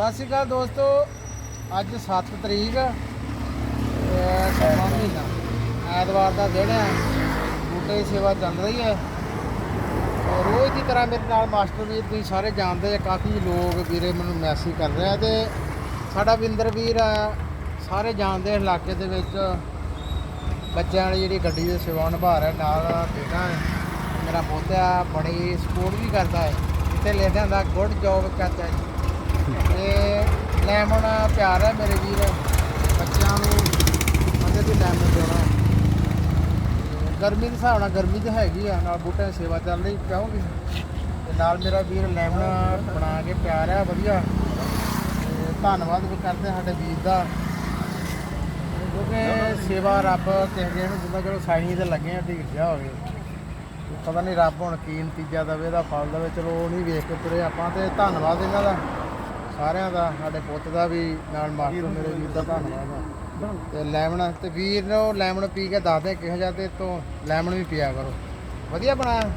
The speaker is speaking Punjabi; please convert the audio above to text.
ਸਤਿ ਸ਼੍ਰੀ ਅਕਾਲ ਦੋਸਤੋ। ਅੱਜ 7 ਤਰੀਕ ਤੇ ਮਹੀਨਾ। ਐਤਵਾਰ ਦਾ ਦਿਨ ਹੈ। ਬੂਟੇ ਦੀ ਸੇਵਾ ਚੱਲ ਰਹੀ ਹੈ। ਰੋਜ਼ ਦੀ ਤਰ੍ਹਾਂ ਮੇਰੇ ਨਾਲ ਮਾਸਟਰ ਵੀਰ ਤੁਸੀਂ ਸਾਰੇ ਜਾਣਦੇ ਆ, ਕਾਫੀ ਲੋਕ ਵੀਰੇ ਮੈਨੂੰ ਮੈਸੇਜ ਕਰ ਰਹੇ ਆ ਤੇ ਸਾਡਾ ਵਿੰਦਰ ਵੀਰ ਆ ਸਾਰੇ ਜਾਣਦੇ ਇਲਾਕੇ ਦੇ ਵਿੱਚ। ਬੱਚਿਆਂ ਵਾਲੀ ਜਿਹੜੀ ਗੱਡੀ ਦੀ ਸੇਵਾ ਨਿਭਾ ਰਿਹਾ, ਨਾਲ ਬੇਟਾ ਹੈ। ਮੇਰਾ ਪੋਤਿਆ ਬੜੀ ਸਪੋਰਟ ਵੀ ਕਰਦਾ ਹੈ। ਇੱਥੇ ਲਿਖਿਆ ਹੁੰਦਾ ਗੁੱਡ ਜੌਬ ਕਰਦਾ ਜੀ। ਤੇ ਲੈਮਨ ਪਿਆਰ ਹੈ ਮੇਰੇ ਵੀਰ, ਬੱਚਿਆਂ ਨੂੰ ਮਦਦ ਦੀ ਲੈਮਨ ਦੇਣਾ। ਗਰਮੀ ਦੇ ਹਿਸਾਬ ਨਾਲ ਗਰਮੀ ਤਾਂ ਹੈਗੀ ਆ, ਨਾਲ ਬੂਟਿਆਂ ਦੀ ਸੇਵਾ ਚੱਲ ਰਹੀ ਪਿਆਉਂਗੀ ਤੇ ਨਾਲ ਮੇਰਾ ਵੀਰ ਲੈਮਨ ਬਣਾ ਕੇ ਪਿਆਰ ਆ, ਵਧੀਆ। ਤੇ ਧੰਨਵਾਦ ਵੀ ਕਰਦੇ ਸਾਡੇ ਵੀਰ ਦਾ। ਕਿਉਂਕਿ ਸੇਵਾ ਰੱਬ ਕਿਸੇ ਨੂੰ ਜਿੰਦਾ ਚਲੋ ਸਾਈਂ ਤੇ ਲੱਗੇ ਆ, ਢੀਠ ਜਾ ਹੋਵੇ ਪਤਾ ਨਹੀਂ ਰੱਬ ਹੁਣ ਕੀ ਨਤੀਜਾ ਦੇਵੇ, ਇਹਦਾ ਫਲ ਦੇਵੇ, ਚਲੋ ਉਹ ਨਹੀਂ ਵੇਖ ਕੇ ਤੁਰੇ ਆਪਾਂ, ਤੇ ਧੰਨਵਾਦ ਇਹਨਾਂ ਦਾ। ਸਾਰਿਆਂ ਦਾ, ਸਾਡੇ ਪੁੱਤ ਦਾ ਵੀ, ਨਾਲ ਮਾਸਟਰ ਮੇਰੇ ਵੀਰ ਦਾ ਧੰਨਵਾਦ ਆ ਤੇ ਲੈਮਨ, ਤੇ ਵੀਰ ਨੂੰ ਲੈਮਨ ਪੀ ਕੇ ਦੱਸਦੇ ਕਿਹੋ ਜਿਹਾ ਤੇ ਤੋਂ ਲੈਮਨ ਵੀ ਪੀਆ ਕਰੋ। ਵਧੀਆ ਬਣਾਇਆ।